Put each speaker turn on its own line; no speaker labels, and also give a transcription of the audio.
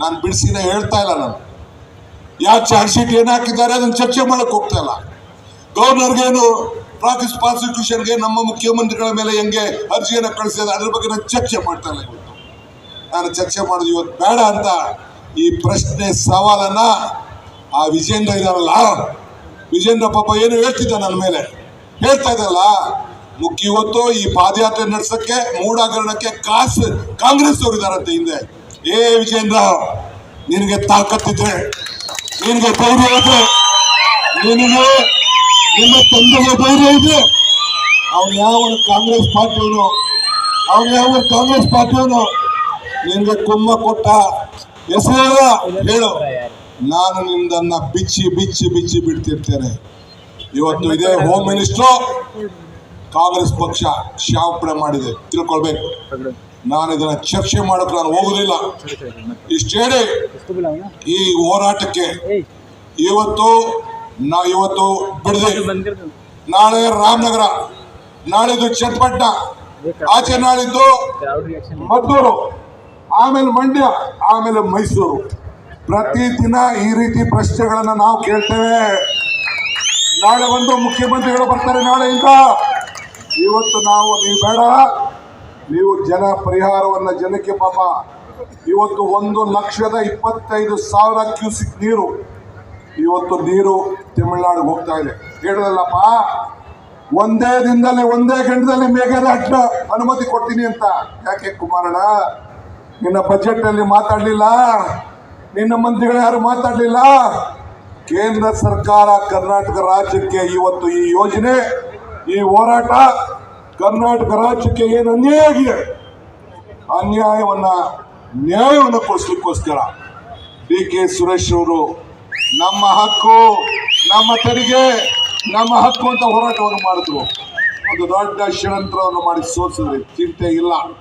ನಾನು ಬಿಡಿಸಿನ ಹೇಳ್ತಾ ಇಲ್ಲ ನಾನು. ಯಾವ ಚಾರ್ಜ್ ಶೀಟ್ ಏನು ಹಾಕಿದ್ದಾರೆ ಅದನ್ನು ಚರ್ಚೆ ಮಾಡಕ್ ಹೋಗ್ತಾ ಇಲ್ಲ. ಗವರ್ನರ್ಗೇನು ಪ್ರಾಕಿಸ್ ಪ್ರಾಸಿಕ್ಯೂಷನ್ಗೆ ನಮ್ಮ ಮುಖ್ಯಮಂತ್ರಿಗಳ ಮೇಲೆ ಹೆಂಗೆ ಅರ್ಜಿಯನ್ನು ಕಳಿಸಿದ ಅದ್ರ ಬಗ್ಗೆ ನಾನು ಚರ್ಚೆ ಮಾಡ್ತಾ ಇಲ್ಲ ಇವತ್ತು. ನಾನು ಚರ್ಚೆ ಮಾಡೋದು ಇವತ್ತು ಬೇಡ ಅಂತ ಈ ಪ್ರಶ್ನೆ ಸವಾಲನ್ನ ಆ ವಿಜೇಂದ್ರ ಇದಾರಲ್ಲ, ವಿಜೇಂದ್ರ ಪಾಪ ಏನು ಹೇಳ್ತಿದ್ದ ನನ್ನ ಮೇಲೆ? ಹೇಳ್ತಾ ಇದ್ದಲ್ಲ ಮುಖ್ಯ ಇವತ್ತು ಈ ಪಾದಯಾತ್ರೆ ನಡೆಸೋಕ್ಕೆ, ಮೂಡಾಗರಣಕ್ಕೆ ಕಾಸು ಕಾಂಗ್ರೆಸ್ ಅವರು ಇದಾರಂತೆ ಹಿಂದೆ. ಏ ವಿಜೇಂದ್ರ, ನಿನಗೆ ತಾಕತ್ತಿದ್ರೆ ನಿನಗೆ ಧೈರ್ಯ ಇದೆ ನಿನಗೆ ನಿನ್ನ ತಂದೆಗೆ ಧೈರ್ಯ ಇದೆ ಅವ್ನು ಯಾವ ಕಾಂಗ್ರೆಸ್ ಪಾರ್ಟಿಯವನು, ಅವ್ನು ಯಾವ ಕಾಂಗ್ರೆಸ್ ಪಾರ್ಟಿಯವನು, ನಿನಗೆ ಕುಮ್ಮ ಕೊಟ್ಟ ಹೆಸರು ಹೇಳು. ನಾನು ನಿಮ್ದನ್ನ ಬಿಚ್ಚಿ ಬಿಚ್ಚಿ ಬಿಚ್ಚಿ ಬಿಡ್ತಿರ್ತೇನೆ. ಇವತ್ತು ಇದೇ ಹೋಮ್ ಮಿನಿಸ್ಟ್ರು ಕಾಂಗ್ರೆಸ್ ಪಕ್ಷ ಕ್ಷಾಪಣೆ ಮಾಡಿದೆ. ತಿಳ್ಕೊಳ್ಬೇಕು. ನಾನು ಇದನ್ನ ಚರ್ಚೆ ಮಾಡಕ್ ನಾನು ಹೋಗುದಿಲ್ಲ. ಇಷ್ಟೇ ಈ ಹೋರಾಟಕ್ಕೆ ಇವತ್ತು ನಾ ಇವತ್ತು ಬಿಡದೆ. ನಾಳೆ ರಾಮನಗರ ನಾಳಿದ್ದು ಚಟ್ಪಟ್ಟ ಆಚೆ ನಾಳಿದ್ದು ಮದ್ದೂರು ಆಮೇಲೆ ಮಂಡ್ಯ ಆಮೇಲೆ ಮೈಸೂರು. ಪ್ರತಿದಿನ ಈ ರೀತಿ ಪ್ರಶ್ನೆಗಳನ್ನ ನಾವು ಕೇಳ್ತೇವೆ. ನಾಳೆ ಒಂದು ಮುಖ್ಯಮಂತ್ರಿಗಳು ಬರ್ತಾರೆ ನಾಳೆ ನಾಳೆಯಿಂದ ಇವತ್ತು ನಾವು ನೀವು ಬೇಡ. ನೀವು ಜನ ಪರಿಹಾರವನ್ನ ಜನಕ್ಕೆ ಪಾಪ. ಇವತ್ತು ಒಂದು ಲಕ್ಷದ ಇಪ್ಪತ್ತೈದು ಸಾವಿರ ಕ್ಯೂಸಿಕ್ ನೀರು. ಇವತ್ತು ನೀರು ತಮಿಳುನಾಡಿಗೆ ಹೋಗ್ತಾ ಇದೆ. ಹೇಳಿದಲ್ಲಪ್ಪ, ಒಂದೇ ದಿನದಲ್ಲಿ, ಒಂದೇ ಗಂಟೆದಲ್ಲಿ ಮೇಘದಾಟ ಅನುಮತಿ ಕೊಡ್ತೀನಿ ಅಂತ. ಯಾಕೆ ಕುಮಾರಣ್ಣ? ನಿನ್ನ ಬಜೆಟ್ ಅಲ್ಲಿ ಮಾತಾಡಲಿಲ್ಲ? ನಿನ್ನ ಮಂತ್ರಿಗಳು ಯಾರು ಮಾತಾಡಲಿಲ್ಲ? ಕೇಂದ್ರ ಸರ್ಕಾರ ಕರ್ನಾಟಕ ರಾಜ್ಯಕ್ಕೆ ಇವತ್ತು ಈ ಯೋಜನೆ, ಈ ಹೋರಾಟ ಕರ್ನಾಟಕ ರಾಜ್ಯಕ್ಕೆ ಏನು ಅನ್ಯಾಯ ಆಗಿದೆ? ಅನ್ಯಾಯವನ್ನ ನ್ಯಾಯವನ್ನು ಕೊಡಿಸ್ಲಿಕ್ಕೋಸ್ಕರ ಡಿ ಕೆ ಸುರೇಶ್ ಅವರು ನಮ್ಮ ಹಕ್ಕು, ನಮ್ಮ ತೆರಿಗೆ, ನಮ್ಮ ಹಕ್ಕು ಅಂತ ಹೋರಾಟವನ್ನು ಮಾಡಿದ್ರು. ಒಂದು ದೊಡ್ಡ ಷಡ್ಯಂತ್ರವನ್ನು ಮಾಡಿ ಸೋಸಿದ್ರೆ ಚಿಂತೆ ಇಲ್ಲ.